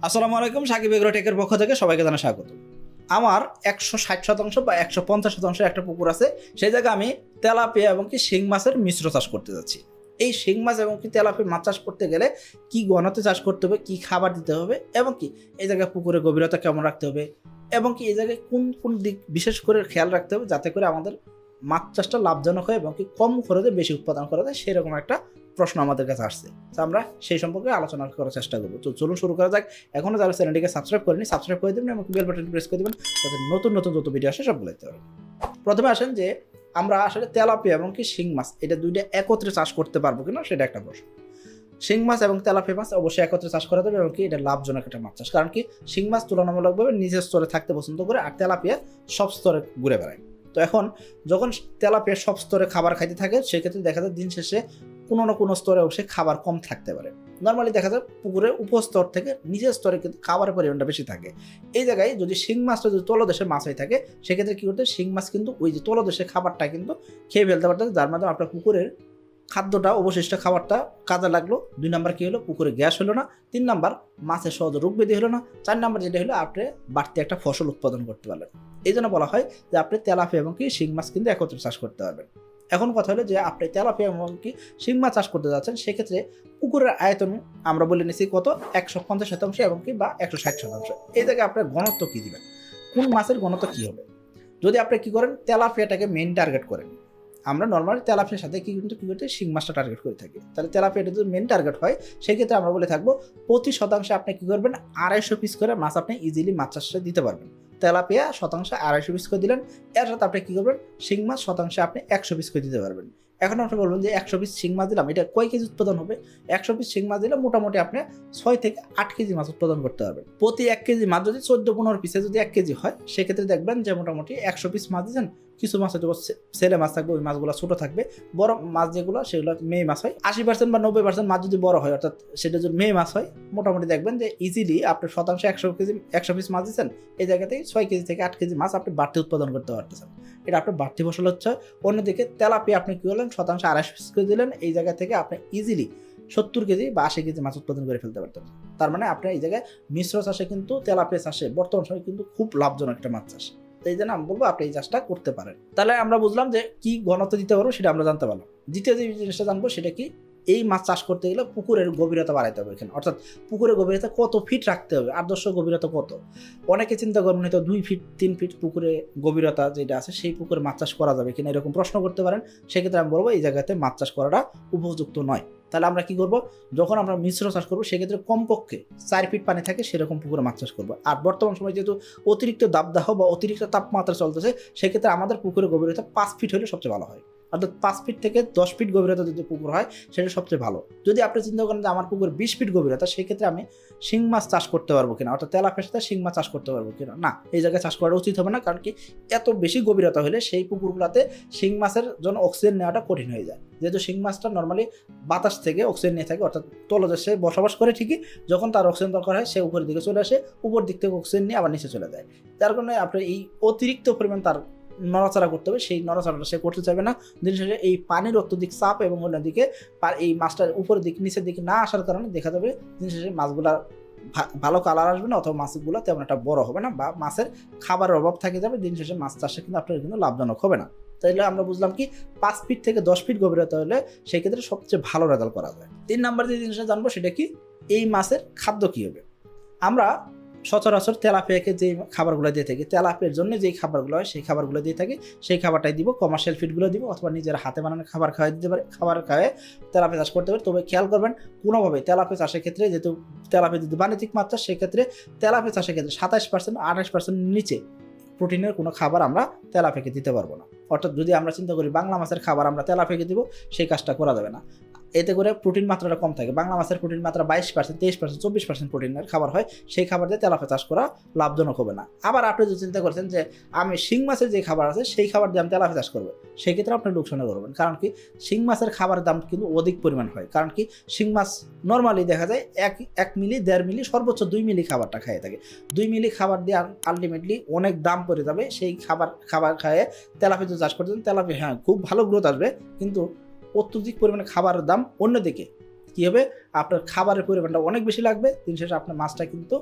আসসালামু আলাইকুম, সাকিব এগ্রো টেকের পক্ষ থেকে সবাইকে জানা স্বাগত। আমার একশো ষাট শতাংশ বা একশো পঞ্চাশ শতাংশ একটা পুকুর আছে, সেই জায়গায় আমি তেলাপিয়া এবং কি শিং মাছের মিশ্র চাষ করতে যাচ্ছি। এই শিং মাছ এবং কি তেলাপিয়া মাছ চাষ করতে গেলে কি গণতে চাষ করতে হবে, কি খাবার দিতে হবে এবং কি এই জায়গায় পুকুরের গভীরতা কেমন রাখতে হবে এবং কি এই জায়গায় কোন কোন দিক বিশেষ করে খেয়াল রাখতে হবে যাতে করে আমাদের মাছ চাষটা লাভজনক হয় এবং কি কম খরচে বেশি উৎপাদন করা যায়, সেরকম একটা প্রশ্ন আমাদের কাছে আসছে। তো আমরা সেই সম্পর্কে আলোচনা করার চেষ্টা করব। তো চলুন শুরু করা যাক। এখনও যারা চ্যানেলটিকে সাবস্ক্রাইব করেনি, সাবস্ক্রাইব করে দেবেন এবং বেল বাটন প্রেস করে দেবেন যাতে নতুন নতুন যত ভিডিও আসে সবগুলো দেখতে পারেন। প্রথমে আসেন যে আমরা আসলে তেলাপিয়া এবং কি শিং মাছ, এটা দুইটা একত্রে চাষ করতে পারব কিনা সেটা একটা প্রশ্ন। শিং মাছ এবং তেলাপিয়া মাছ অবশ্যই একত্রে চাষ করা যাবে এবং কি এটা লাভজনক একটা মাছ চাষ। কারণ কি শিং মাছ তুলনামূলকভাবে নিজের স্তরে থাকতে পছন্দ করে আর তেলাপিয়া সব স্তরে ঘুরে বেড়ায়। তো এখন যখন তেলাপিয়া সব স্তরে খাবার খাইতে থাকে, সেক্ষেত্রে দেখা যায় দিন শেষে কোনো না কোনো স্তরে অবশ্যই খাবার কম থাকতে পারে। নর্মালি দেখা যায় পুকুরের উপস্তর থেকে নিচের স্তরে কিন্তু খাবারের পরিমাণটা বেশি থাকে। এই জায়গায় যদি শিং মাছটা যদি তলদেশের মাছ হয়ে থাকে, সেক্ষেত্রে কী করতে শিং মাছ কিন্তু ওই যে তলদেশের খাবারটা কিন্তু খেয়ে ফেলতে পারতেছে যার মাধ্যমে আপনার পুকুরের খাদ্যটা, অবশিষ্ট খাবারটা কাজে লাগল। দুই নাম্বার কী হলো? পুকুরে গ্যাস হলো না। তিন নাম্বার, মাছের সহজ রোগ ব্যাধি হলো না। চার নাম্বার যেটা হলো, আপনি বাড়তি একটা ফসল উৎপাদন করতে পারলেন। এই জন্য বলা হয় যে আপনি তেলাপিয়া এবং কি শিং মাছ কিন্তু একত্রে চাষ করতে পারবেন। এখন কথা হলো যে আপনি তেলাপিয়া এবং কি শিং মাছ চাষ করতে যাচ্ছেন, সেক্ষেত্রে পুকুরের আয়তন আমরা বলে নিছি কত? একশো পঞ্চাশ শতাংশ এবং কি বা একশো ষাট শতাংশ। এই জায়গায় আপনার ঘনত্ব কী দিবেন? কোন মাছের ঘনত্ব কী হবে? যদি আপনি কী করেন, তেলাপিয়াটাকে মেন টার্গেট করেন। আমরা নর্মালি তেলাপিয়ার সাথে কি কিন্তু কী করতে শিং মাছটা টার্গেট করে থাকি। তাহলে তেলাপিয়াটা যদি মেন টার্গেট হয়, সেক্ষেত্রে আমরা বলে থাকব, প্রতি শতাংশে আপনি কী করবেন? আড়াইশো পিস করে মাছ আপনি ইজিলি মাছ চাষে দিতে পারবেন। তেলাপিয়া শতাংশে আড়াইশো পিস করে দিলেন। এর সাথে আপনি কী করবেন? শিং মাছ শতাংশে আপনি একশো পিস করে দিতে পারবেন। এখন আপনি বলবেন যে একশো পিস শিং মাছ দিলাম, এটা কয় কেজি উৎপাদন হবে? একশো পিস শিং মাছ দিলে মোটামুটি আপনি ছয় থেকে আট কেজি মাছ উৎপাদন করতে পারবেন। প্রতি এক কেজি মাছ যদি চোদ্দ পনেরো পিসে যদি এক কেজি হয়, সেক্ষেত্রে দেখবেন যে মোটামুটি একশো পিস মাছ দিচ্ছেন কিছু মাছ হয়তো ছেলে মাছ থাকবে, ওই মাছগুলো ছোটো থাকবে। বড় মাছ যেগুলো, সেগুলো মেয়ে মাছ হয়। আশি পার্সেন্ট বা নব্বই পার্সেন্ট মাছ যদি বড় হয়, অর্থাৎ সেটা যদি মেয়ে মাছ হয়, মোটামুটি দেখবেন যে ইজিলি আপনি শতাংশ একশো কেজি, একশো পিস মাছ দিচ্ছেন এই জায়গাতেই ছয় কেজি থেকে আট কেজি মাছ আপনি বাড়তি উৎপাদন করতে পারতেছেন। এটা আপনার বাড়তি ফসল হচ্ছে। অন্যদিকে তেলাপিয়া আপনি কী করলেন? শতাংশ আড়াইশো পিস করে দিলেন। এই জায়গা থেকে আপনি ইজিলি সত্তর কেজি বা আশি কেজি মাছ উৎপাদন করে ফেলতে পারতেন। তার মানে আপনার এই জায়গায় মিশ্র চাষে কিন্তু তেলাপিয়া চাষে বর্তমান সময় কিন্তু খুব লাভজনক একটা মাছ চাষ। তো এই জন্য আমি বলব আপনি এই চাষটা করতে পারেন। তাহলে আমরা বুঝলাম যে কি ঘনত্ব দিতে পারব সেটা আমরা জানতে পারলাম। দ্বিতীয় যে জিনিসটা জানব সেটা কি? এই মাছ চাষ করতে গেলে পুকুরের গভীরতা বাড়াইতে হবে এখানে। অর্থাৎ পুকুরের গভীরতা কত ফিট রাখতে হবে? আদর্শ গভীরতা কত? অনেকে চিন্তা করবেন, হয়তো দুই ফিট তিন ফিট পুকুরে গভীরতা যেটা আছে, সেই পুকুরে মাছ চাষ করা যাবে কিনা এরকম প্রশ্ন করতে পারেন। সেক্ষেত্রে আমি বলব, এই জায়গাতে মাছ চাষ করাটা উপযুক্ত নয়। তাহলে আমরা কি করব? যখন আমরা মিশ্র চাষ করব, সেক্ষেত্রে কমপক্ষে চার ফিট পানি থাকে, সেরকম পুকুরে মাছ চাষ করব। আর বর্তমান সময় যেহেতু অতিরিক্ত দাবদাহ বা অতিরিক্ত তাপমাত্রা চলতেছে, সেক্ষেত্রে আমাদের পুকুরের গভীরতা পাঁচ ফিট হলে সবচেয়ে ভালো হয়। অর্থাৎ পাঁচ ফিট থেকে দশ ফিট গভীরতা যদি পুকুর হয়, সেটা সবচেয়ে ভালো। যদি আপনি চিন্তা করেন যে আমার পুকুর বিশ ফিট গভীরতা, সেক্ষেত্রে আমি শিং মাছ চাষ করতে পারব কিনা? অর্থাৎ তেলাপের সাথে শিং মাছ চাষ করতে পারব কিনা? না, এই জায়গায় চাষ করা উচিত হবে না, কারণ কি এত বেশি গভীরতা হলে সেই পুকুরগুলোতে শিং মাছের জন্য অক্সিজেন নেওয়াটা কঠিন হয়ে যায়। যেহেতু শিং মাছটা নর্মালি বাতাস থেকে অক্সিজেন নিয়ে থাকে, অর্থাৎ তলদেশে বসবাস করে ঠিকই, যখন তার অক্সিজেন দরকার হয়, সে উপরের দিকে চলে আসে, উপর দিক থেকে অক্সিজেন নিয়ে আবার নিচে চলে যায়। যার কারণে আপনি এই অতিরিক্ত পরিমাণ তার নড়াচড়া করতে হবে, সেই নড়াচড়াটা সে করতে চাইবে না। দিন শেষে এই পানির অত্যধিক চাপ এবং অন্যদিকে এই মাছটার উপরের দিক, নিচের দিকে না আসার কারণে দেখা যাবে দিন শেষে মাছগুলা ভালো কালার আসবে না অথবা মাছগুলো তেমন একটা বড় হবে না বা মাছের খাবারের অভাব থাকে যাবে, দিন শেষে মাছ চাষে কিন্তু আপনার কিন্তু লাভজনক হবে না। তাইলে আমরা বুঝলাম কি, পাঁচ ফিট থেকে দশ ফিট গভীরতা হলে সেক্ষেত্রে সবচেয়ে ভালো রেজাল্ট করা যায়। তিন নাম্বার যে জিনিসটা জানব সেটা কি, এই মাছের খাদ্য কী হবে? আমরা সচরাচর তেলাপিয়াকে যে খাবারগুলো দিয়ে থাকি, তেলাপিয়ার জন্য যেই খাবারগুলো হয় সেই খাবারগুলো দিয়ে থাকি। সেই খাবারটাই দিব কমার্শিয়াল ফিডগুলো দিব, অথবা নিজের হাতে বানানো খাবার খাওয়াই দিতে পারে, খাবার খাওয়ায় তেলাপিয়া চাষ করতে পারে। তবে খেয়াল করবেন কোনোভাবে তেলাপিয়া চাষের ক্ষেত্রে যেহেতু তেলাপিয়া যদি বাণিজ্যিক মাত্রা, সেক্ষেত্রে তেলাপিয়া চাষের ক্ষেত্রে সাতাশ পার্সেন্ট আঠাশ পার্সেন্ট নিচে প্রোটিনের কোনো খাবার আমরা তেলাপিয়াকে দিতে পারব না। অর্থাৎ যদি আমরা চিন্তা করি বাংলা মাছের খাবার আমরা তেলাপিয়াকে দিব, সেই কাজটা করা যাবে না। এতে করে প্রোটিন মাত্রাটা কম থাকে। বাংলা মাছের প্রোটিন মাত্রা বাইশ পার্সেন্ট তেইশ পার্সেন্ট চব্বিশ পার্সেন্ট প্রোটিনের খাবার হয়। সেই খাবার দিয়ে তেলাপিয়া চাষ করা লাভজনক হবে না। আবার আপনি যদি চিন্তা করছেন যে আমি শিং মাছের যে খাবার আছে, সেই খাবার দিয়ে আমি তেলাপিয়া চাষ করব সেই ক্ষেত্রে আপনি লোকসানে করবেন কারণ কি? শিং মাছের খাবারের দাম কিন্তু অধিক পরিমাণ হয়। কারণ কি? শিং মাছ নর্মালি দেখা যায় এক এক মিলি, দেড় মিলি, সর্বোচ্চ দুই মিলি খাবারটা খাইয়ে থাকে। দুই মিলি খাবার দিয়ে আলটিমেটলি অনেক দাম পড়ে যাবে। সেই খাবার খাবার খাইয়ে তেলাপিয়া যদি চাষ করতেন তেলাপিয়া হ্যাঁ খুব ভালো গ্রোথ আসবে। কিন্তু অত্যধিক পরিমাণে খাবারের দাম অন্যদিকে। কী হবে? আপনার খাবারের পরিমাণটা অনেক বেশি লাগবে। দিন শেষে আপনার মাছটা কিন্তু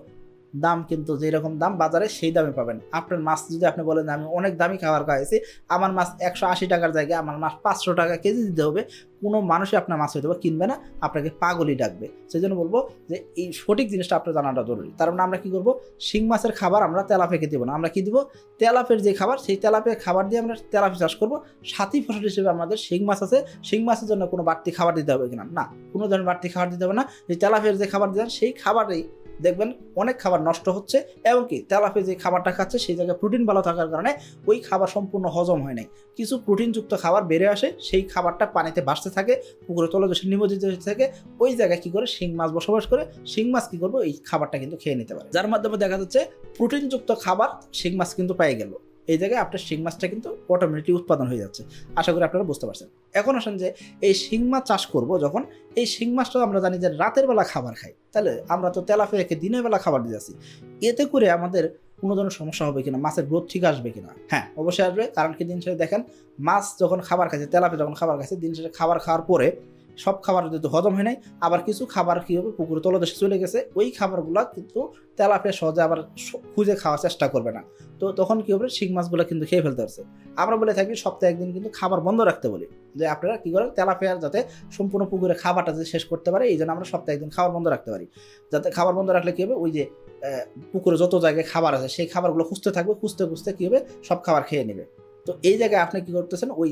দাম কিন্তু যেরকম দাম বাজারে সেই দামে পাবেন। আপনার মাছ যদি আপনি বলেন, আমি অনেক দামি খাবার খাইছি, আমার মাছ একশো আশি টাকার জায়গায়, আমার মাছ পাঁচশো টাকা কেজি দিতে হবে। কোনো মানুষই আপনার মাছ হয়তো কিনবে না, আপনাকে পাগলই ডাকবে। সেই জন্য বলব যে এই সঠিক জিনিসটা আপনার জানাটা জরুরি। তার মানে আমরা কি করব? শিং মাছের খাবার আমরা তেলাপেকে দেবো না, আমরা কি দিব? তেলাপের যে খাবার, সেই তেলাপের খাবার দিয়ে আমরা তেলাপি চাষ করব। সাথী ফসল হিসেবে আমাদের শিং মাছ আছে। শিং মাছের জন্য কোনো বাড়তি খাবার দিতে হবে কিনা? না, কোনো ধরনের বাড়তি খাবার দিতে হবে না। যে তেলাপের যে খাবার দেন সেই খাবারেই দেখবেন অনেক খাবার নষ্ট হচ্ছে এবং কি তেলাপে যে খাবারটা খাচ্ছে সেই জায়গায় প্রোটিন ভালো থাকার কারণে ওই খাবার সম্পূর্ণ হজম হয় নাই। কিছু প্রোটিনযুক্ত খাবার বেড়ে আসে, সেই খাবারটা পানিতে ভাসতে থাকে, পুকুরে তলদেশে নিমজ্জিত হতে থাকে, ওই জায়গায় কী করে শিং মাছ বসবাস করে, শিং মাছ কী করব? এই খাবারটা কিন্তু খেয়ে নিতে পারে। যার মাধ্যমে দেখা যাচ্ছে প্রোটিনযুক্ত খাবার শিং মাছ কিন্তু পেয়ে গেল। এই জায়গায় আপনার শিং মাছটা কিন্তু অটোমেটিক উৎপাদন হয়ে যাচ্ছে। আশা করি আপনারা বুঝতে পারছেন। এখন আসেন যে এই শিং মাছ চাষ করব যখন, এই শিং মাছটা আমরা জানি যে রাতের বেলা খাবার খাই। তাহলে আমরা তো তেলাপিয়াকে দিনের বেলা খাবার দিয়ে যাচ্ছি এতে করে আমাদের কোনো ধরনের সমস্যা হবে কিনা, মাছের গ্রোথ ঠিক আসবে কিনা? হ্যাঁ অবশ্যই আসবে। কারণ কি দিন শেষে দেখেন, মাছ যখন খাবার খাচ্ছে তেলাপে যখন খাবার খাচ্ছে দিন শেষে খাবার খাওয়ার পরে সব খাবার যেহেতু হজম হয় নাই। আবার কিছু খাবার কী হবে? পুকুরে তলদেশে চলে গেছে। ওই খাবারগুলো কিন্তু তেলাপে সহজে আবার খুঁজে খাওয়ার চেষ্টা করবে না। তো তখন কী হবে? শিং মাছগুলো কিন্তু খেয়ে ফেলতে পারছে। আমরা বলে থাকি, সপ্তাহে একদিন কিন্তু খাবার বন্ধ রাখতে বলি। যে আপনারা কী করেন? তেলাপিয়ার যাতে সম্পূর্ণ পুকুরে খাবারটা যে শেষ করতে পারে, এই জন্য আমরা সপ্তাহে একদিন খাবার বন্ধ রাখতে পারি। যাতে খাবার বন্ধ রাখলে কী হবে? ওই যে পুকুরে যত জায়গায় খাবার আছে, সেই খাবারগুলো খুঁজতে থাকবে। খুঁজতে খুঁজতে কী হবে? সব খাবার খেয়ে নেবে। তো এই জায়গায় আপনি কি করতেছেন? ওই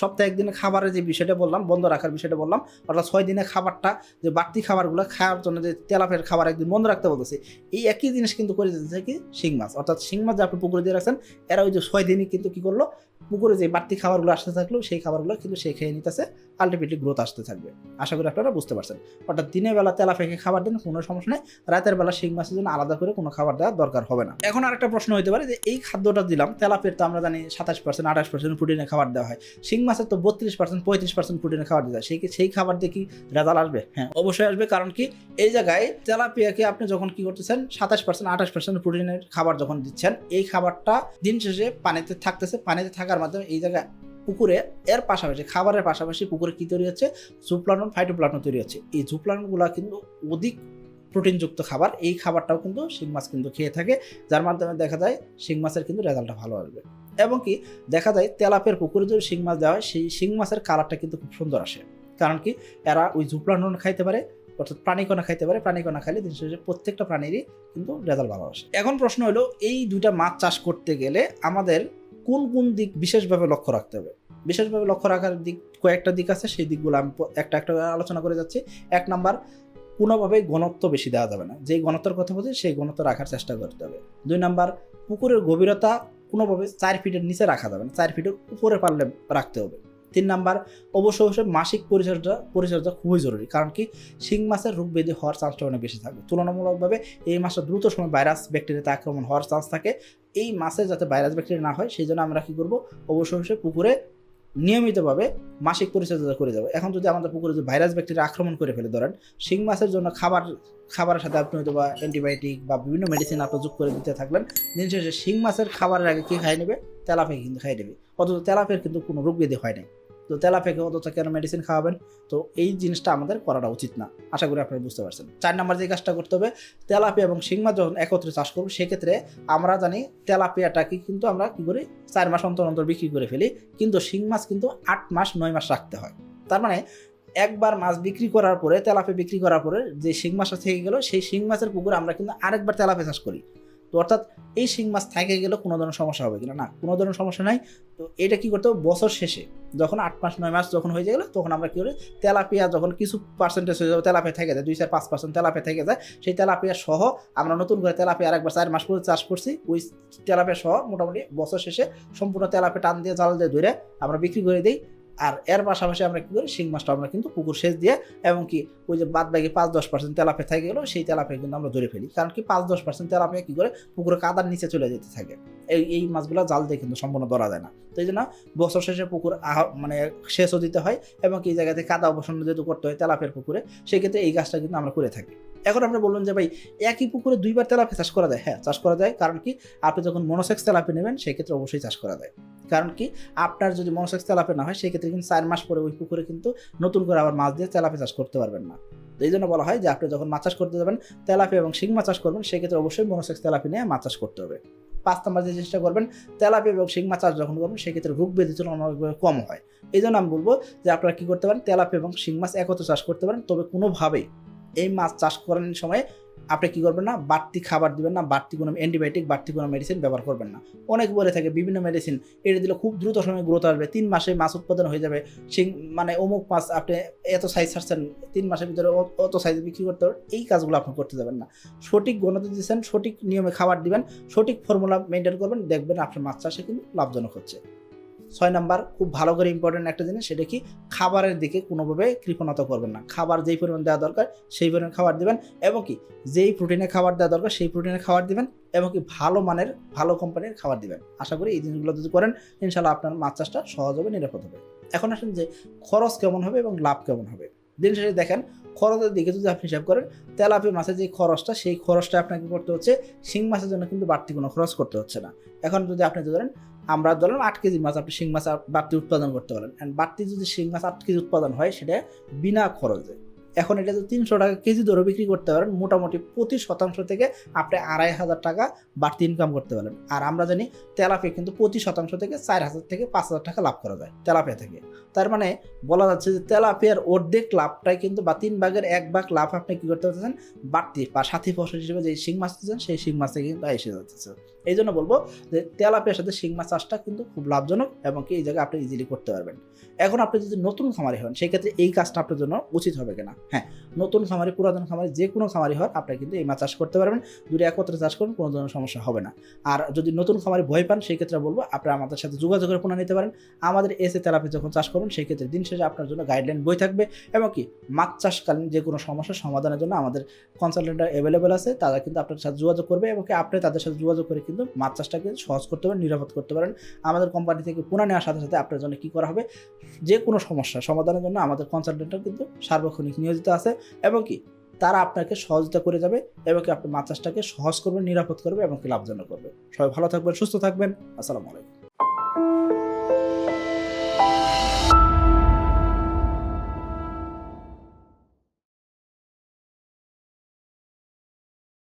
সপ্তাহে একদিনে খাবারের যে বিষয়টা বললাম, বন্ধ রাখার বিষয়টা বললাম, অর্থাৎ ছয় দিনে খাবারটা, যে বাড়তি খাবারগুলো খাওয়ার জন্য যে তেলাপের খাবার একদিন বন্ধ রাখতে বলতেছে, এই একই জিনিস কিন্তু করে দিতেছে কি? শিং মাছ। অর্থাৎ শিং মাছ যে আপনি পুকুরে দিয়ে রাখছেন, এরা ওই যে ছয় দিনই কিন্তু কি করল? পুকুরে যে বাড়তি খাবারগুলো আসতে থাকল, সেই খাবারগুলো কিন্তু সে খেয়ে নিতেছে। আলটিমেটলি গ্রোথ আসতে থাকবে। আশা করি আপনারা বুঝতে পারছেন। অর্থাৎ দিনের বেলা তেলাপিয়াকে খাবার দেন, কোনো সমস্যা নেই। রাতের বেলা শিং মাছের জন্য আলাদা করে কোনো খাবার দেওয়ার দরকার হবে না। এখন আরেকটা প্রশ্ন হতে পারে যে, এই খাদ্যটা দিলাম তেলাপের তো আমরা জানি সাতাশ পার্সেন্ট আঠাশ পার্সেন্ট প্রোটিনের খাবার দেওয়া হয়। শিং মাছের তো বত্রিশ পার্সেন্ট পঁয়ত্রিশ পার্সেন্ট প্রোটিনের খাবার দেওয়া হয়। সেই সেই খাবার দিয়ে কি রেজাল্ট আসবে? হ্যাঁ অবশ্যই আসবে। কারণ কি, এই জায়গায় তেলাপিয়াকে আপনি যখন কি করতেছেন, সাতাশ পার্সেন্ট আঠাশ পার্সেন্ট প্রোটিনের খাবার যখন দিচ্ছেন, এই খাবারটা দিন শেষে পানিতে থাকতেছে। পানিতে থাকার মাধ্যমে এই জায়গায় পুকুরে, এর পাশাপাশি, খাবারের পাশাপাশি পুকুরে কি তৈরি হচ্ছে? জুপ্লানন ফাইটোপ্লানন তৈরি হচ্ছে। এই জুপ্লাননগুলো কিন্তু অধিক প্রোটিনযুক্ত খাবার। এই খাবারটাও কিন্তু শিং মাছ কিন্তু খেয়ে থাকে, যার মাধ্যমে দেখা যায় শিং মাছের কিন্তু রেজাল্টটা ভালো আসবে। এবং কি, দেখা যায় তেলাপের পুকুরে যদি শিং মাছ দেওয়া হয়, সেই শিং মাছের কালারটা কিন্তু খুব সুন্দর আসে। কারণ কি, এরা ওই জুপ্লানন খাইতে পারে, অর্থাৎ প্রাণীকণা খাইতে পারে। প্রাণীকণা খাইলে দিন শেষে প্রত্যেকটা প্রাণীরই কিন্তু রেজাল্ট ভালো আসে। এখন প্রশ্ন হলো, এই দুইটা মাছ চাষ করতে গেলে আমাদের কোন কোন দিক বিশেষভাবে লক্ষ্য রাখতে হবে? বিশেষভাবে লক্ষ্য রাখার দিক কয়েকটা দিক আছে, সেই দিকগুলো আমি একটা একটা আলোচনা করে যাচ্ছি। এক নাম্বার কোনোভাবে ঘনত্ব বেশি দেওয়া যাবে না। যেই ঘনত্বের কথা বলছি, সেই ঘনত্ব রাখার চেষ্টা করতে হবে। দুই নাম্বার, পুকুরের গভীরতা কোনোভাবে চার ফিটের নিচে রাখা যাবে না। চার ফিটের উপরে পারলে রাখতে হবে। তিন নাম্বার অবশ্যই অবশ্যই মাসিক পরিচর্যা পরিচর্যা খুবই জরুরি। কারণ কি, শিং মাছের রোগ ব্যাধি হওয়ার চান্সটা অনেক বেশি থাকে। তুলনামূলকভাবে এই মাছটা দ্রুত সময় ভাইরাস, ব্যাকটেরিয়াতে আক্রমণ হওয়ার চান্স থাকে। এই মাছের যাতে ভাইরাস, ব্যাকটেরিয়া না হয়, সেই জন্য আমরা কী করব, অবশ্যই অবশ্যই পুকুরে নিয়মিতভাবে মাসিক পরিচর্যা করে যাব। এখন যদি আমাদের পুকুরে যদি ভাইরাস, ব্যাকটেরিয়া আক্রমণ করে ফেলে, ধরেন, শিং মাছের জন্য খাবার, খাবারের সাথে আপনি হয়তো বা অ্যান্টিবায়োটিক বা বিভিন্ন মেডিসিন আপনি যোগ করে দিতে থাকলেন, দিন শেষে শিং মাছের খাবারের আগে কি খাই নেবে? তেলাপে কিন্তু খাই নেবে। অথচ তেলাপের কিন্তু কোনো রোগ ব্যাধি হয় নাই। তো তেলাপেকে অথচ কেন মেডিসিন খাওয়াবেন। তো এই জিনিসটা আমাদের করাটা উচিত না। আশা করি আপনারা বুঝতে পারছেন। চার নাম্বার যে কাজটা করতে হবে, তেলাপিয়া এবং শিং মাছ যখন একত্রে চাষ করব, সেক্ষেত্রে আমরা জানি তেলাপিয়াটাকে কিন্তু আমরা কী করি, চার মাস অন্তর অন্তর বিক্রি করে ফেলি। কিন্তু শিং মাছ কিন্তু আট মাস, নয় মাস রাখতে হয়। তার মানে একবার মাছ বিক্রি করার পরে তেলাপে বিক্রি করার পরে যে শিং মাছটা থেকে গেল, সেই শিং মাছের পুকুরে আমরা কিন্তু আরেকবার তেলাপে চাষ করি। তো অর্থাৎ এই শিং মাছ থেকে গেলে কোনো ধরনের সমস্যা হবে কিনা? না, কোনো ধরনের সমস্যা নাই। তো এটা কি করতে হবে? বছর শেষে যখন আট মাস, নয় মাস যখন হয়ে গেলো, তখন আমরা কী করি? তেলাপিয়া যখন কিছু পার্সেন্টেজ হয়ে যাবে, তেলাপিয়া থেকে যায়, দুই চার পাঁচ পার্সেন্ট তেলাপিয়া থেকে যায়। সেই তেলাপিয়া সহ আমরা নতুন করে তেলাপিয়া আরেকবার চার মাস পরে চাষ করছি। ওই তেলাপিয়া সহ মোটামুটি বছর শেষে সম্পূর্ণ তেলাপিয়া টান দিয়ে জাল দিয়ে ধরে আমরা বিক্রি করে দিই। আর এর পাশাপাশি আমরা কী করি? শিং মাছটা আমরা কিন্তু পুকুর সেচ দিয়ে এবং কি ওই যে বাদ বাকি পাঁচ দশ পার্সেন্ট তেলাপে থাকে গেলো সেই তেলাপে কিন্তু আমরা ধরে ফেলি। কারণ কি পাঁচ দশ পার্সেন্ট তেলাপে কী করে? পুকুরে কাদার নিচে চলে যেতে থাকে। এই এই মাছগুলো জাল দিয়ে কিন্তু সম্পূর্ণ ধরা যায় না। তো এই জন্য বছর শেষে পুকুর আহ মানে সেচও দিতে হয় এবং কি জায়গাতে কাদা অবসন্ন যেহেতু করতে হয় তেলাপের পুকুরে, সেক্ষেত্রে এই কাজটা কিন্তু আমরা করে থাকি। এখন আপনি বললেন যে ভাই, একই পুকুরে দুইবার তেলাপে চাষ করা যায়? হ্যাঁ চাষ করা যায়। কারণ কি আপনি যখন মনোসেক্স তেলাপি নেবেন, সেক্ষেত্রে অবশ্যই চাষ করা যায়। কারণ কি? আপনার যদি মনোসেক্স তেলাপে না হয়, সেক্ষেত্রে কিন্তু চার মাস পরে ওই পুকুরে কিন্তু নতুন করে আবার মাছ দিয়ে তেলাপে চাষ করতে পারবেন না। তো এই জন্য বলা হয় যে, আপনি যখন মাছ চাষ করতে যাবেন তেলাপি এবং শিং মাছ চাষ করবেন, সেক্ষেত্রে অবশ্যই মনোসেক্স তেলাপি নিয়ে মাছ চাষ করতে হবে। পাঁচ নাম্বার যে জিনিসটা করবেন তেলাপি এবং শিং মাছ চাষ যখন করবেন, সেক্ষেত্রে রোগ ব্যাধি তুলনামূলকভাবে কম হয়। এই জন্য আমি বলব যে, আপনারা কী করতে পারেন তেলাপি এবং শিং মাছ একত্রে চাষ করতে পারেন। তবে কোনোভাবেই এই মাছ চাষ করার সময় আপনি কি করবেন না? বাড়তি খাবার দিবেন না, বাড়তি কোনো অ্যান্টিবায়োটিক বাড়তি কোনো মেডিসিন ব্যবহার করবেন না। অনেক বলে থাকে, বিভিন্ন মেডিসিন এটা দিলে খুব দ্রুত সময় গ্রোথ আসবে। তিন মাসে মাছ উৎপাদন হয়ে যাবে। শিং মানে অমুক মাছ আপনি এত সাইজ ছাড়ছেন, তিন মাসের ভিতরে অত সাইজ বিক্রি করতে পারবেন এই কাজগুলো আপনি করতে যাবেন না। সঠিক গণতে দিচ্ছেন, সঠিক নিয়মে খাবার দিবেন, সঠিক ফর্মুলা মেনটেন করবেন, দেখবেন আপনার মাছ চাষে কিন্তু লাভজনক হচ্ছে। ছয় নাম্বার, খুব ভালো করে ইম্পর্টেন্ট একটা জিনিস, সেটা কি খাবারের দিকে কোনোভাবে কৃপণতা করবেন না। খাবার যেই পরিমাণ দেওয়া দরকার, সেই পরিমাণ খাবার দেবেন এবং কি যেই প্রোটিনে খাবার দেওয়া দরকার, সেই প্রোটিনে খাবার দিবেন এবং কি ভালো মানের, ভালো কোম্পানির খাবার দিবেন। আশা করি এই জিনিসগুলো যদি করেন ইনশাল্লাহ আপনার মাছ চাষটা সহজ হবে, নিরাপদ হবে। এখন আসেন যে খরচ কেমন হবে এবং লাভ কেমন হবে। দিন শেষে দেখেন খরচের দিকে যদি আপনি হিসাব করেন তেলাপি মাছের যে খরচটা, সেই খরচটা আপনাকে করতে হচ্ছে, শিং মাছের জন্য কিন্তু বাড়তি কোনো খরচ করতে হচ্ছে না। এখন যদি আপনি ধরেন, আমরা ধরেন আট কেজি মাছ, আপনি শিং মাছ বাড়তি উৎপাদন করতে পারেন। অ্যান্ড বাড়তি যদি শিং মাছ আট কেজি উৎপাদন হয়, সেটা বিনা খরচে। এখন এটা যদি তিনশো টাকা কেজি দরে বিক্রি করতে পারেন, মোটামুটি প্রতি শতাংশ থেকে আপনি আড়াই হাজার টাকা বাড়তি ইনকাম করতে পারেন। আর আমরা জানি তেলাপে কিন্তু প্রতি শতাংশ থেকে চার হাজার থেকে পাঁচ হাজার টাকা লাভ করা যায়, তেলাপিয়া থেকে। তার মানে বলা যাচ্ছে যে তেলাপিয়ার অর্ধেক লাভটাই কিন্তু বা তিন ভাগের এক ভাগ লাভ আপনি কী করতে পারতেছেন? বাড়তি বা সাথী ফসল হিসেবে যে শিং মাছ দিচ্ছেন, সেই শিং মাছ থেকে কিন্তু এসে যাচ্ছে। এই জন্য বলব যে তেলাপিয়ার সাথে শিং মাছ চাষটা কিন্তু খুব লাভজনক এবং কি এই জায়গায় আপনি ইজিলি করতে পারবেন। এখন আপনি যদি নতুন খামারি হন সেই ক্ষেত্রে এই কাজটা আপনার জন্য উচিত হবে কিনা? হ্যাঁ নতুন খামারি, পুরাতন খামারি, যে কোনো খামারি হন আপনি কিন্তু এই মাছ চাষ করতে পারবেন। দুটো একত্রে চাষ করুন, কোনো ধরনের সমস্যা হবে না। আর যদি নতুন খামারি ভয় পান সেই ক্ষেত্রে বলব আপনি আমাদের সাথে যোগাযোগের পুনঃ নিতে পারেন। আমাদের এসে তেলাপি যখন চাষ করবেন সেই ক্ষেত্রে দিন শেষে আপনার জন্য গাইডলাইন বই থাকবে এবং কি মাছ চাষকালীন যে কোনো সমস্যার সমাধানের জন্য আমাদের কনসালটেন্ট অ্যাভেলেবেল আছে। তারা কিন্তু আপনার সাথে যোগাযোগ করবে এবং কি আপনি তাদের সাথে যোগাযোগ করে কিন্তু মাছ চাষটাকে সহজ করতে পারেন, নিরাপদ করতে পারেন। আমাদের কোম্পানি থেকে পুনা নেওয়ার সাথে সাথে আপনার জন্য কী করা হবে? যে কোনো সমস্যা সমাধানের জন্য আমাদের কনসালটেন্টরা কিন্তু সার্বক্ষণিক নিয়োজিত আছে এবং কি তারা আপনাকে সহজতা করে যাবে এবং কি আপনি মাছ চাষটাকে সহজ করবেন, নিরাপদ করবে এবং কি লাভজনক করবে সবাই ভালো থাকবেন, সুস্থ থাকবেন। আসসালামু আলাইকুম।